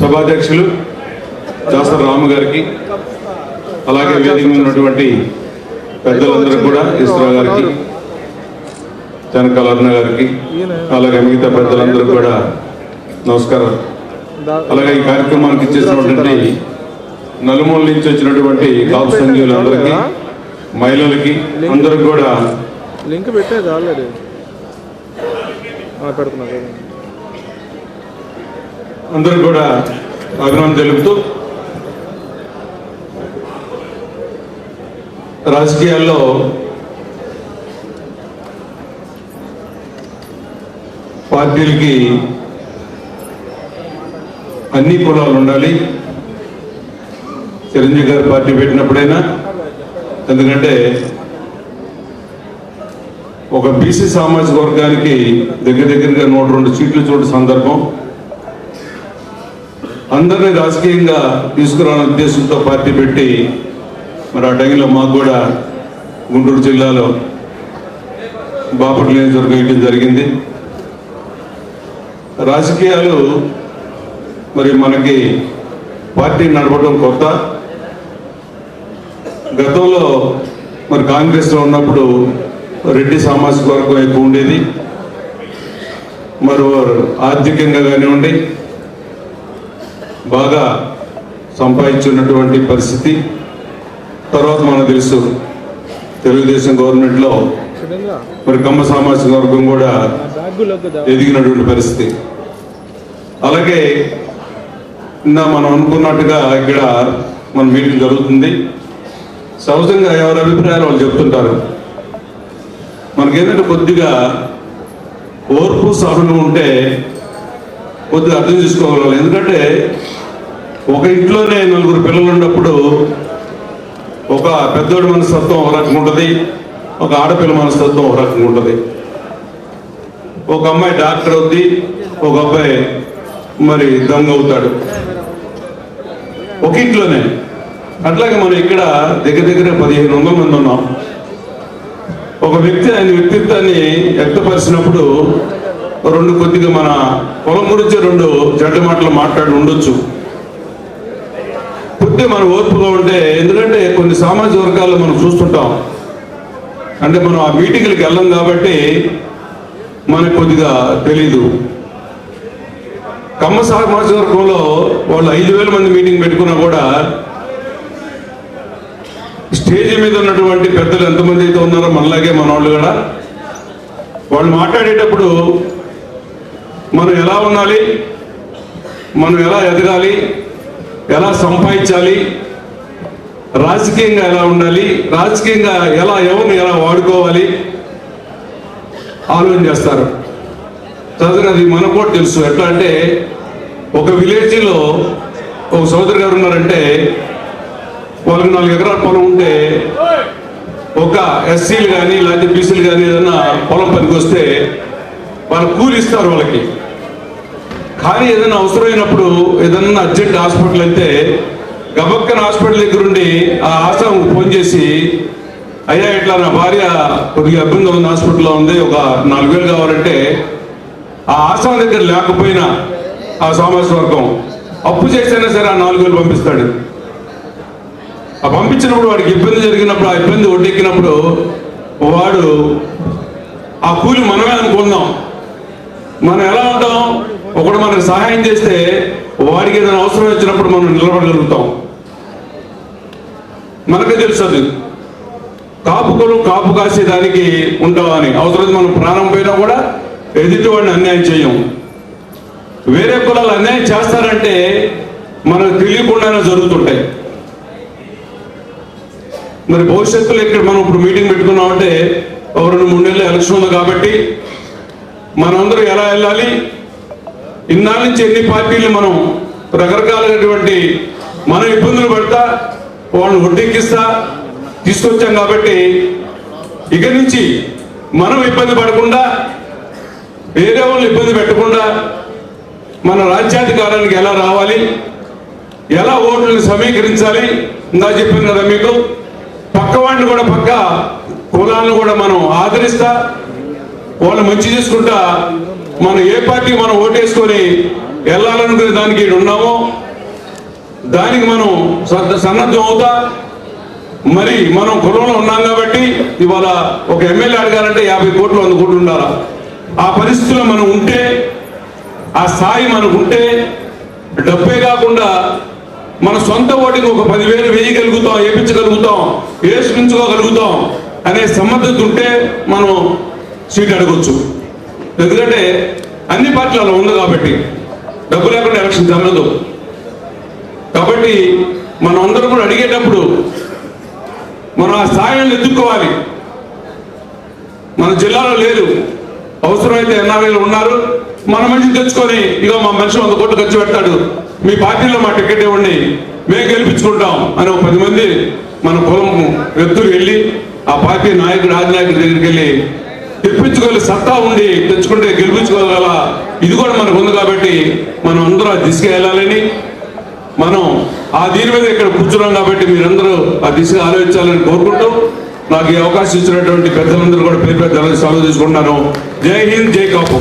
సభాధ్యక్షులు దాసరి రాము గారికి అలాగే వేదిక ఉన్నటువంటి పెద్దలందరూ కూడా ఇస్రా గారికి జనకాల అరుణ గారికి అలాగే మిగతా పెద్దలందరూ కూడా నమస్కారం. అలాగే ఈ కార్యక్రమానికి ఇచ్చేసినటువంటి నలుమూల నుంచి వచ్చినటువంటి కాపు సంఘీయులందరికీ మహిళలకి అందరికి కూడా లింక్ పెట్టేది ఆల్రెడీ పెడుతున్నా. అందరూ కూడా అభినందన తెలుపుతూ రాజకీయాల్లో పార్టీలకి అన్ని కులాలు ఉండాలి. చిరంజీవి గారు పార్టీ పెట్టినప్పుడైనా ఎందుకంటే ఒక బీసీ సామాజిక వర్గానికి దగ్గర దగ్గరగా నూట రెండు సీట్లు చూడ సందర్భం. అందరినీ రాజకీయంగా తీసుకురావాలనే ఉద్దేశంతో పార్టీ పెట్టి మరి ఆ టైంలో మాకు కూడా గుంటూరు జిల్లాలో బాపట్ల నియోజకవర్గం వేయడం జరిగింది. రాజకీయాలు మరి మనకి పార్టీ నడపడం కొత్త. గతంలో మరి కాంగ్రెస్లో ఉన్నప్పుడు రెడ్డి సామాజిక వర్గం ఎక్కువ ఉండేది. మరి ఆర్థికంగా కానివ్వండి బాగా సంపాదించున్నటువంటి పరిస్థితి. తర్వాత మనకు తెలుసు తెలుగుదేశం గవర్నమెంట్లో మరి కమ్మ సామాజిక వర్గం కూడా ఎదిగినటువంటి పరిస్థితి. అలాగే నిన్న మనం అనుకున్నట్టుగా ఇక్కడ మన మీటింగ్ జరుగుతుంది. సహజంగా ఎవరి అభిప్రాయాలు వాళ్ళు చెప్తుంటారు. మనకేంటంటే కొద్దిగా ఓర్పు సహనం ఉంటే కొద్దిగా అర్థం చేసుకోగలం ఎందుకంటే ఒక ఇంట్లోనే నలుగురు పిల్లలు ఉన్నప్పుడు ఒక పెద్దోడి మనస్తత్వం ఒక రకంగా ఉంటుంది ఒక ఆడపిల్ల మనస్తత్వం ఒక రకంగా ఉంటుంది. ఒక అమ్మాయి డాక్టర్ అవుద్ది ఒక అబ్బాయి మరి దొంగ అవుతాడు. ఒక ఇంట్లోనే. అట్లాగే మనం ఇక్కడ దగ్గర దగ్గర పదిహేను వందల మంది ఉన్నాం. ఒక వ్యక్తి ఆయన వ్యక్తిత్వాన్ని వ్యక్తపరిచినప్పుడు రెండు కొద్దిగా మన పొలం గురించి రెండు జడ్డు మాటలు మాట్లాడి ఉండొచ్చు. కొద్దిగా మన ఓర్పుగా ఉంటే ఎందుకంటే కొన్ని సామాజిక వర్గాల్లో మనం చూస్తుంటాం. అంటే మనం ఆ మీటింగ్లకు వెళ్ళం కాబట్టి మనకు కొద్దిగా తెలీదు. కమ్మ సామాజిక వర్గంలో వాళ్ళు ఐదు వేల మంది మీటింగ్ పెట్టుకున్నా కూడా స్టేజ్ మీద ఉన్నటువంటి పెద్దలు ఎంతమంది అయితే ఉన్నారో మనలాగే మన వాళ్ళు కూడా వాళ్ళు మాట్లాడేటప్పుడు మనం ఎలా ఉండాలి? మనం ఎలా ఎదగాలి? ఎలా సంపాదించాలి? రాజకీయంగా ఎలా ఉండాలి? రాజకీయంగా ఎలా ఎవరిని ఎలా వాడుకోవాలి? ఆలోచన చేస్తారు. చదువు అది మనకు కూడా తెలుసు. ఎట్లా అంటే ఒక విలేజ్లో ఒక సోదరు గారు ఉన్నారంటే వాళ్ళకి నాలుగు ఎకరాల పొలం ఉంటే ఒక ఎస్సీలు కానీ లేకపోతే బీసీలు కానీ ఏదైనా పొలం పనికి వస్తే వాళ్ళు కూలి ఇస్తారు వాళ్ళకి. కానీ ఏదైనా అవసరమైనప్పుడు ఏదన్నా అర్జెంట్ హాస్పిటల్ అయితే గబక్కన హాస్పిటల్ దగ్గర ఉండి ఆ ఆశ్రమం ఫోన్ చేసి అయ్యా ఇట్లా నా భార్య కొద్దిగా ఇబ్బంది ఉంది హాస్పిటల్లో ఉంది ఒక నాలుగు వేలు కావాలంటే ఆ ఆశ్రమం దగ్గర లేకపోయినా ఆ సామాజిక వర్గం అప్పు చేసైనా సరే ఆ నాలుగు వేలు పంపిస్తాడు. ఆ పంపించినప్పుడు వాడికి ఇబ్బంది జరిగినప్పుడు ఆ ఇబ్బంది ఒడ్డెక్కినప్పుడు వాడు ఆ కూలి మనమే అనుకుందాం. మనం ఎలా ఉంటాం? ఒకడు మనకు సహాయం చేస్తే వాడికి ఏదైనా అవసరం వచ్చినప్పుడు మనం నిలబడగలుగుతాం. మనకే తెలుసు అది. కాపుకలు కాపు కాసేదానికి ఉండవని. అవసరం మనం ప్రాణం పోయినా కూడా ఎదుటి వాడిని అన్యాయం చేయం. వేరే కులాలు అన్యాయం చేస్తారంటే మనకు తెలియకుండానే జరుగుతుంటాయి. మరి భవిష్యత్తులో ఇక్కడ మనం ఇప్పుడు మీటింగ్ పెట్టుకున్నామంటే ఒక రెండు మూడు నెలలు ఎలక్షన్ ఉంది కాబట్టి మనందరూ ఎలా వెళ్ళాలి? ఇన్నాళ్ళ నుంచి ఎన్ని పార్టీలు మనం రకరకాలైనటువంటి మనం ఇబ్బందులు పడతా వాళ్ళని ఒడ్డెక్కిస్తా తీసుకొచ్చాం కాబట్టి ఇక నుంచి మనం ఇబ్బంది పడకుండా వేరే వాళ్ళు ఇబ్బంది పెట్టకుండా మన రాజ్యాధికారానికి ఎలా రావాలి ఎలా ఓట్లను సమీకరించాలి ఇందా చెప్పాను కదా మీకు పక్క వాడిని కూడా పక్క కులాలను కూడా మనం ఆదరిస్తా వాళ్ళు మంచి చేసుకుంటా మనం ఏ పార్టీ మనం ఓటేసుకొని వెళ్ళాలనుకునే దానికి ఉన్నామో దానికి మనం సన్నద్ధం అవుతా. మరి మనం కులంలో ఉన్నాం కాబట్టి ఇవాళ ఒక ఎమ్మెల్యే అడగాలంటే యాభై కోట్లు వంద కోట్లు ఉండాలా? ఆ పరిస్థితిలో మనం ఉంటే ఆ స్థాయి మనకు ఉంటే డబ్బే కాకుండా మన సొంత ఓటికి ఒక పదివేలు వేయగలుగుతాం వేయించగలుగుతాం వేసుకుంచుకోగలుగుతాం అనే సమర్థత ఉంటే మనం సీట్ అడగొచ్చు. ఎందుకంటే అన్ని పార్టీలలో ఉంది కాబట్టి డబ్బు లేకుండా ఎలక్షన్ జరగదు. కాబట్టి మనం అందరం కూడా అడిగేటప్పుడు మనం ఆ సాయాన్ని ఎదుర్కోవాలి. మన జిల్లాలో లేదు. అవసరమైతే ఎన్ఆర్ఐలు ఉన్నారు. మన మనిషిని తెచ్చుకొని ఇక మా మనిషి వంద కోట్లు ఖర్చు పెడతాడు. మీ పార్టీలో మా టికెట్ ఇవ్వండి. మేము గెలిపించుకుంటాం అని ఒక పది మంది మన కులం వ్యక్తులు వెళ్ళి ఆ పార్టీ నాయకుడు రాజనాయకుడి దగ్గరికి వెళ్ళి తెప్పించుకోగల సత్తా ఉండి తెచ్చుకుంటే గెలిపించుకోగల ఇది కూడా మనకు ఉంది కాబట్టి మనం అందరూ ఆ దిశగా వెళ్ళాలని మనం ఆ దీని మీద ఇక్కడ కూర్చున్నాం కాబట్టి మీరందరూ ఆ దిశగా ఆలోచించాలని కోరుకుంటూ నాకు ఈ అవకాశం ఇచ్చినటువంటి పెద్దలందరూ కూడా పేరు పెద్దలను సెలవు తీసుకుంటున్నాను. జై హింద్ జై కాపు.